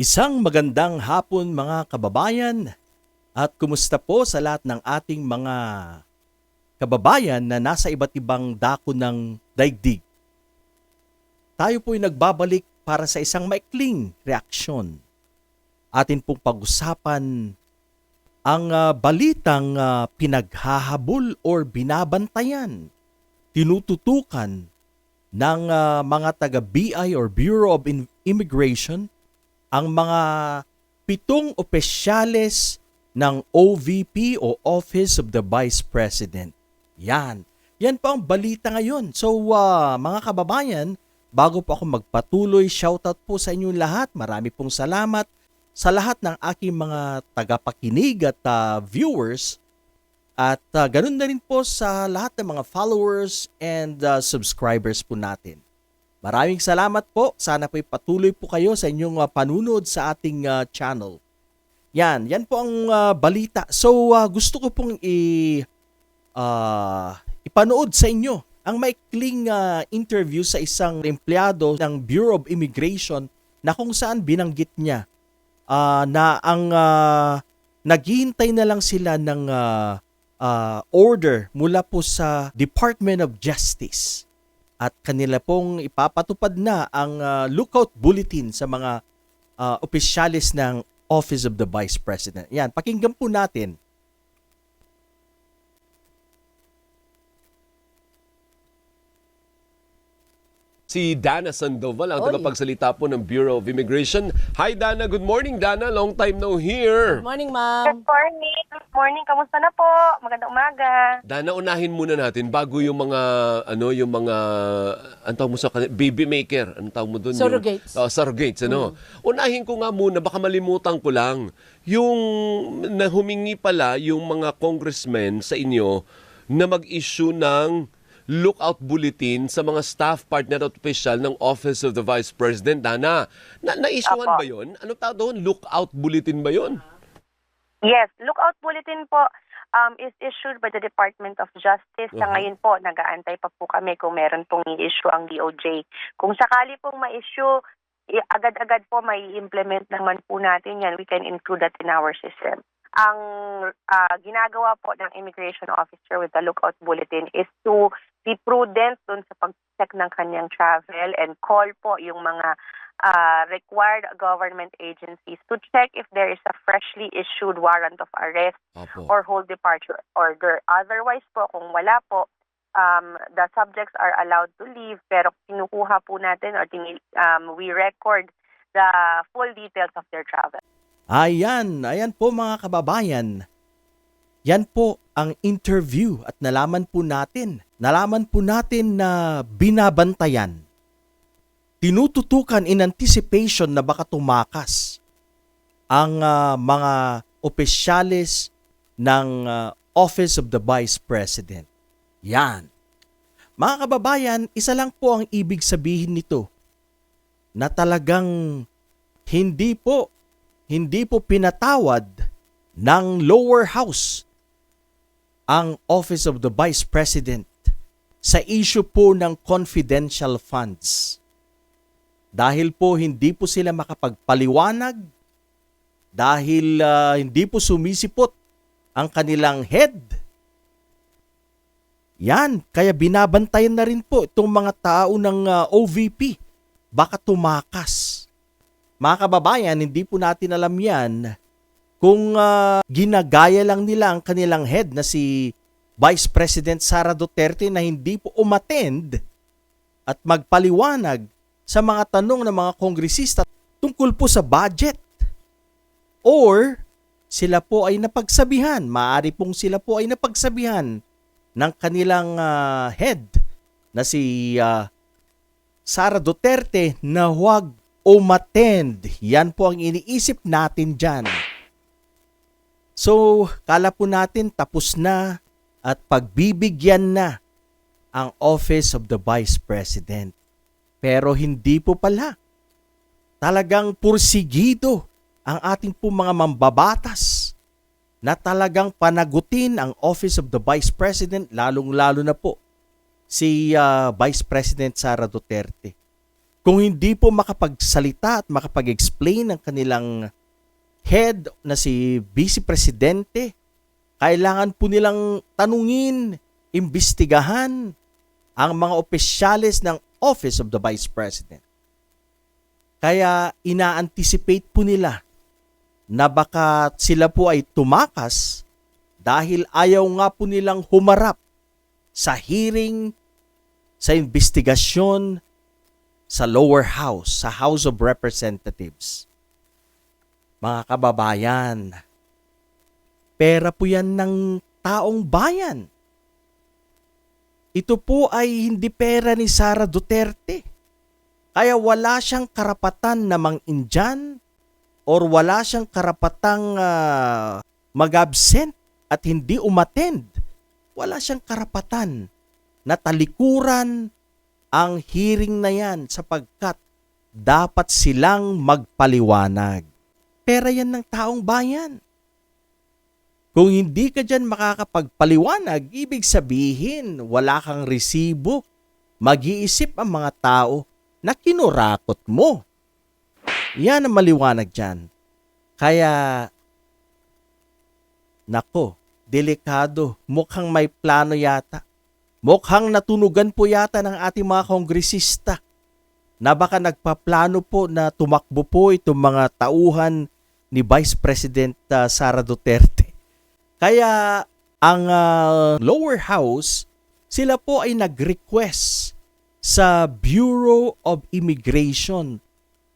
Isang magandang hapon mga kababayan at kumusta po sa lahat ng ating mga kababayan na nasa iba't ibang dako ng daigdig. Tayo po'y nagbabalik para sa isang maikling reaksyon. Atin pong pag-usapan ang ah, balitang ah, pinaghahabol or binabantayan, tinututukan ng ah, mga taga-BI or Bureau of Immigration ang mga pitong opisyales ng OVP o Office of the Vice President. Yan. Yan po ang balita ngayon. So ah, mga kababayan, bago po ako magpatuloy, shoutout po sa inyong lahat. Marami pong salamat sa lahat ng aking mga tagapakinig at ah, viewers. At ah, ganun na rin po sa lahat ng mga followers and ah, subscribers po natin. Maraming salamat po. Sana po'y patuloy po kayo sa inyong ah, panunod sa ating ah, channel. Yan, yan po ang ah, balita. So ah, gusto ko pong i ah, ipanood sa inyo ang maikling ah, interview sa isang empleyado ng Bureau of Immigration na kung saan binanggit niya ah, na ang ah, naghihintay na lang sila ng ah, ah, order mula po sa Department of Justice at kanila pong ipapatupad na ang ah, lookout bulletin sa mga ah, opisyalis ng Office of the Vice President. Yan, pakinggan po natin. Si Dana Sandoval, ang Oy. tagapagsalita po ng Bureau of Immigration. Hi Dana, good morning Dana. Long time no hear. Good morning, Good ma'am. morning. Good morning. Kamusta na po? Magandang umaga. Dana, unahin muna natin bago yung mga ano, yung mga ang tawag mo sa kanila, baby maker, ang tawag mo doon Surrogates. Yung, oh, surrogates, ano. Unahin ko nga muna baka malimutan ko lang yung na humingi pala yung mga congressmen sa inyo na mag-issue ng lookout bulletin sa mga staff partner at official ng Office of the Vice President. Dana, na na-issuean ba yun? Ano tawag doon? Lookout bulletin ba yun? Yes, lookout bulletin po um, is issued by the Department of Justice. Sa Mhm. ngayon po, nag-aantay pa po kami kung meron pong i-issue ang DOJ. Kung sakali pong ma-issue, agad-agad po may implement naman po natin yan. We can include that in our system. Ang ah, ginagawa po ng immigration officer with the lookout bulletin is to be prudent dun sa pag-check ng kanyang travel and call po yung mga uh, required government agencies to check if there is a freshly issued warrant of arrest Opo. or hold departure order. Otherwise po, kung wala po, um, the subjects are allowed to leave pero kinukuha po natin or tini- um, we record the full details of their travel. Ayan, ayan po mga kababayan. Yan po ang interview at nalaman po natin. Nalaman po natin na binabantayan. Tinututukan in anticipation na baka tumakas ang ah, mga opisyalis ng ah, Office of the Vice President. Yan. Mga kababayan, isa lang po ang ibig sabihin nito na talagang hindi po hindi po pinatawad ng lower house ang Office of the Vice President sa issue po ng confidential funds. Dahil po hindi po sila makapagpaliwanag, dahil ah, hindi po sumisipot ang kanilang head. Yan, kaya binabantayan na rin po itong mga tao ng ah, OVP. Baka tumakas. Mga kababayan, hindi po natin alam yan kung ah, ginagaya lang nila ang kanilang head na si Vice President Sara Duterte na hindi po umattend at magpaliwanag sa mga tanong ng mga kongresista tungkol po sa budget. Or sila po ay napagsabihan, maari pong sila po ay napagsabihan ng kanilang ah, head na si ah, Sara Duterte na huwag umattend. Yan po ang iniisip natin dyan. So, kala po natin tapos na at pagbibigyan na ang Office of the Vice President. Pero hindi po pala. Talagang pursigido ang ating po mga mambabatas na talagang panagutin ang Office of the Vice President, lalong-lalo na po si ah, Vice President Sara Duterte. kung hindi po makapagsalita at makapag-explain ng kanilang head na si Vice Presidente, kailangan po nilang tanungin, imbestigahan ang mga opisyalis ng Office of the Vice President. Kaya ina-anticipate po nila na baka sila po ay tumakas dahil ayaw nga po nilang humarap sa hearing, sa investigasyon sa lower house, sa House of Representatives. Mga kababayan, pera po yan ng taong bayan. Ito po ay hindi pera ni Sara Duterte. Kaya wala siyang karapatan na mang-indyan or wala siyang karapatang ah, mag-absent at hindi umattend. Wala siyang karapatan na talikuran ang hearing na yan sapagkat dapat silang magpaliwanag. Pera yan ng taong bayan. Kung hindi ka dyan makakapagpaliwanag, ibig sabihin wala kang resibo. Mag-iisip ang mga tao na kinurakot mo. Yan ang maliwanag dyan. Kaya, nako, delikado. Mukhang may plano yata. Mukhang natunugan po yata ng ating mga kongresista na baka nagpaplano po na tumakbo po itong mga tauhan ni Vice President uh, Sara Duterte. Kaya ang uh, lower house, sila po ay nag-request sa Bureau of Immigration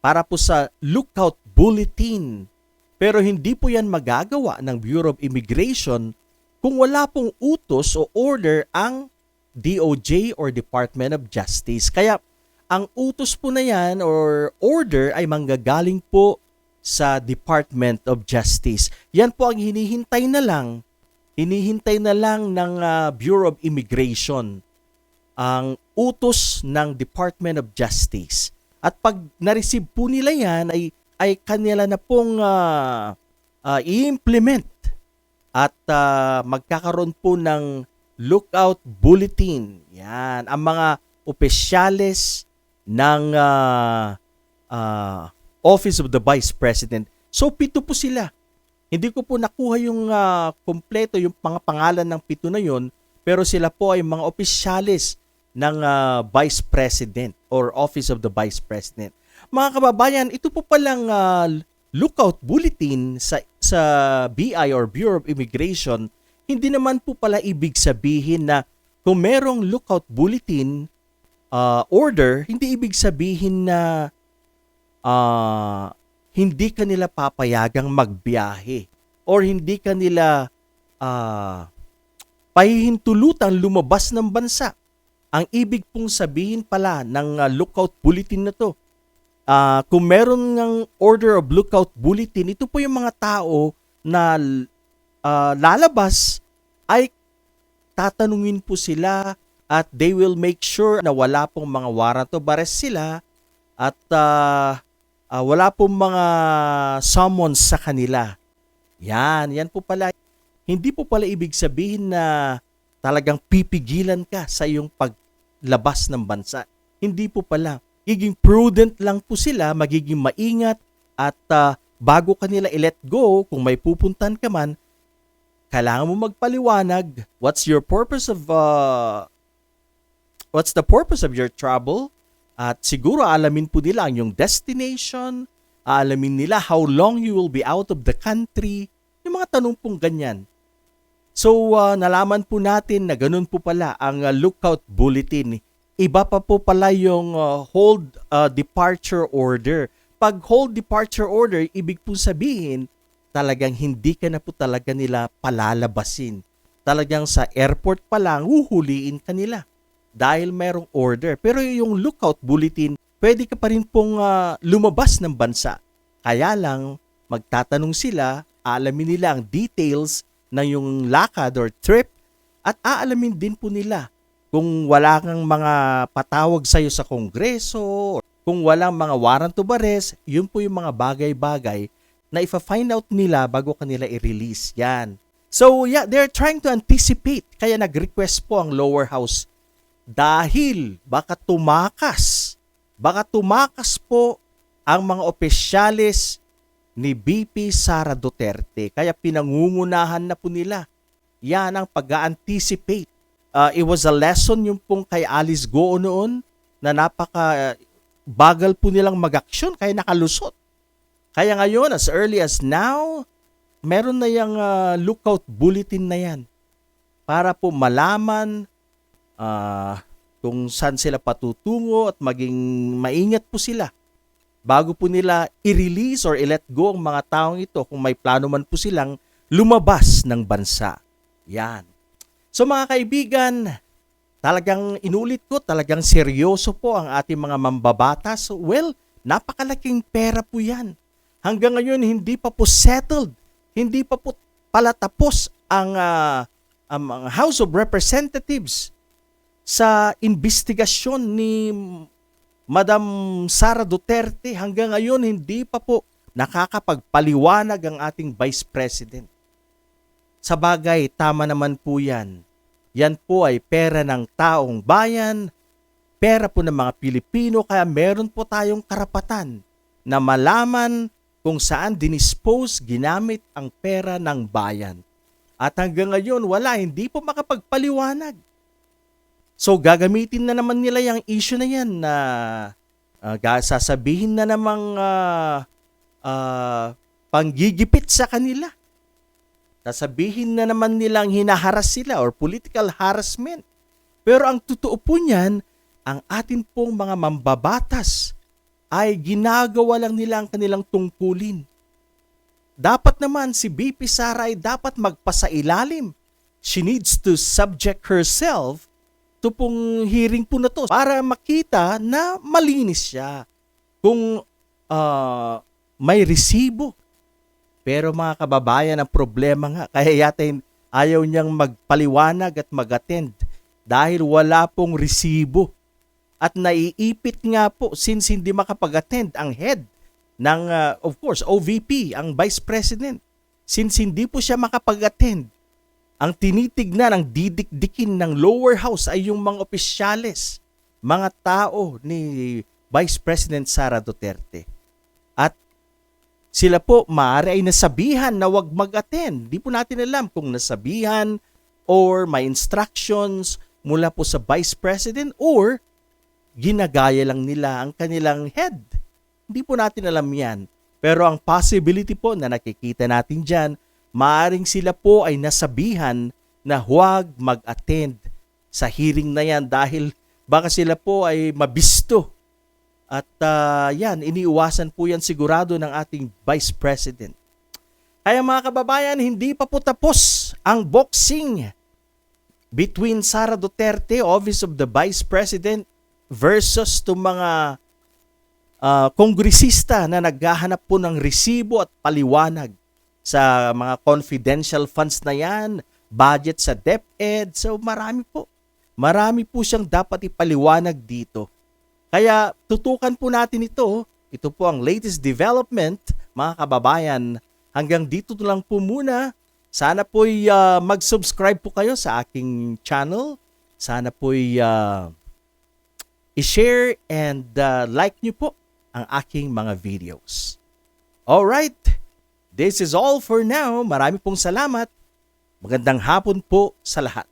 para po sa lookout bulletin. Pero hindi po yan magagawa ng Bureau of Immigration kung wala pong utos o order ang DOJ or Department of Justice. Kaya ang utos po na yan or order ay manggagaling po sa Department of Justice. Yan po ang hinihintay na lang, hinihintay na lang ng ah, Bureau of Immigration ang utos ng Department of Justice. At pag na-receive po nila yan ay ay kanila na pong ah, ah, i-implement at ah, magkakaroon po ng lookout bulletin. Yan, ang mga opisyales ng ah, ah, Office of the Vice President. So pito po sila. Hindi ko po nakuha yung ah, kompleto yung mga pangalan ng pito na yon, pero sila po ay mga opisyales ng ah, Vice President or Office of the Vice President. Mga kababayan, ito po palang ah, lookout bulletin sa sa BI or Bureau of Immigration, hindi naman po pala ibig sabihin na kung merong lookout bulletin ah, order, hindi ibig sabihin na ah, hindi kanila papayagang magbiyahe or hindi kanila ah, pahihintulutang lumabas ng bansa. Ang ibig pong sabihin pala ng ah, lookout bulletin na to, ah, kung meron ng order of lookout bulletin, ito po yung mga tao na ah, lalabas ay tatanungin po sila at they will make sure na wala pong mga warrant of arrest sila at ah, ah, wala pong mga summons sa kanila. Yan, yan po pala. Hindi po pala ibig sabihin na talagang pipigilan ka sa iyong paglabas ng bansa. Hindi po pala. Giging prudent lang po sila, magiging maingat at ah, bago kanila i-let go, kung may pupuntan ka man, kailangan mo magpaliwanag what's your purpose of uh, what's the purpose of your travel at siguro alamin po nila ang yung destination alamin nila how long you will be out of the country yung mga tanong pong ganyan. So uh, nalaman po natin na ganun po pala ang uh, lookout bulletin. Iba pa po pala yung uh, hold uh, departure order. Pag hold departure order ibig po sabihin talagang hindi ka na po talaga nila palalabasin. Talagang sa airport pa lang, huhuliin ka nila dahil merong order. Pero yung lookout bulletin, pwede ka pa rin pong ah, lumabas ng bansa. Kaya lang, magtatanong sila, alamin nila ang details ng yung lakad or trip at aalamin din po nila kung wala kang mga patawag sa'yo sa kongreso, kung walang mga warrant of arrest, yun po yung mga bagay-bagay na ifa-find out nila bago kanila i-release. Yan. So, yeah, they're trying to anticipate. Kaya nag-request po ang lower house dahil baka tumakas baka tumakas po ang mga opisyalis ni BP Sara Duterte. Kaya pinangungunahan na po nila. Yan ang pag-anticipate. Uh, it was a lesson yung pong kay Alice Goo noon na napaka bagal po nilang mag-aksyon kaya nakalusot. Kaya ngayon, as early as now, meron na yung uh, lookout bulletin na yan para po malaman ah, kung saan sila patutungo at maging maingat po sila bago po nila i-release or i-let go ang mga taong ito kung may plano man po silang lumabas ng bansa. Yan. So mga kaibigan, talagang inulit ko, talagang seryoso po ang ating mga mambabatas. Well, napakalaking pera po yan. Hanggang ngayon, hindi pa po settled. Hindi pa po pala tapos ang, ah, ang House of Representatives sa investigasyon ni Madam Sara Duterte. Hanggang ngayon, hindi pa po nakakapagpaliwanag ang ating Vice President. Sa bagay, tama naman po yan. Yan po ay pera ng taong bayan, pera po ng mga Pilipino, kaya meron po tayong karapatan na malaman kung saan dinispose ginamit ang pera ng bayan. At hanggang ngayon, wala, hindi po makapagpaliwanag. So gagamitin na naman nila yung issue na yan na uh, sasabihin na namang ah, ah, panggigipit sa kanila. Sasabihin na naman nilang hinaharas sila or political harassment. Pero ang totoo po niyan, ang atin pong mga mambabatas ay ginagawa lang nila ang kanilang tungkulin. Dapat naman si BP Sara ay dapat magpasailalim. She needs to subject herself to pong hearing po na to para makita na malinis siya. Kung ah, may resibo. Pero mga kababayan, ang problema nga, kaya yata ayaw niyang magpaliwanag at mag-attend dahil wala pong resibo. At naiipit nga po since hindi makapag-attend ang head ng, ah, of course, OVP, ang Vice President. Since hindi po siya makapag-attend, ang tinitignan, ang didikdikin ng lower house ay yung mga opisyales, mga tao ni Vice President Sara Duterte. At sila po maaari ay nasabihan na wag mag-attend. Di po natin alam kung nasabihan or may instructions mula po sa Vice President or ginagaya lang nila ang kanilang head. Hindi po natin alam yan. Pero ang possibility po na nakikita natin dyan, maaring sila po ay nasabihan na huwag mag-attend sa hearing na yan dahil baka sila po ay mabisto. At ah, yan, iniiwasan po yan sigurado ng ating Vice President. Kaya mga kababayan, hindi pa po tapos ang boxing between Sara Duterte, Office of the Vice President, versus to mga ah, kongresista na naghahanap po ng resibo at paliwanag sa mga confidential funds na yan, budget sa DepEd. So marami po. Marami po siyang dapat ipaliwanag dito. Kaya tutukan po natin ito. Ito po ang latest development, mga kababayan. Hanggang dito lang po muna. Sana po'y ah, mag-subscribe po kayo sa aking channel. Sana po'y ah, i-share and ah, like nyo po ang aking mga videos. Alright, this is all for now. Marami pong salamat. Magandang hapon po sa lahat.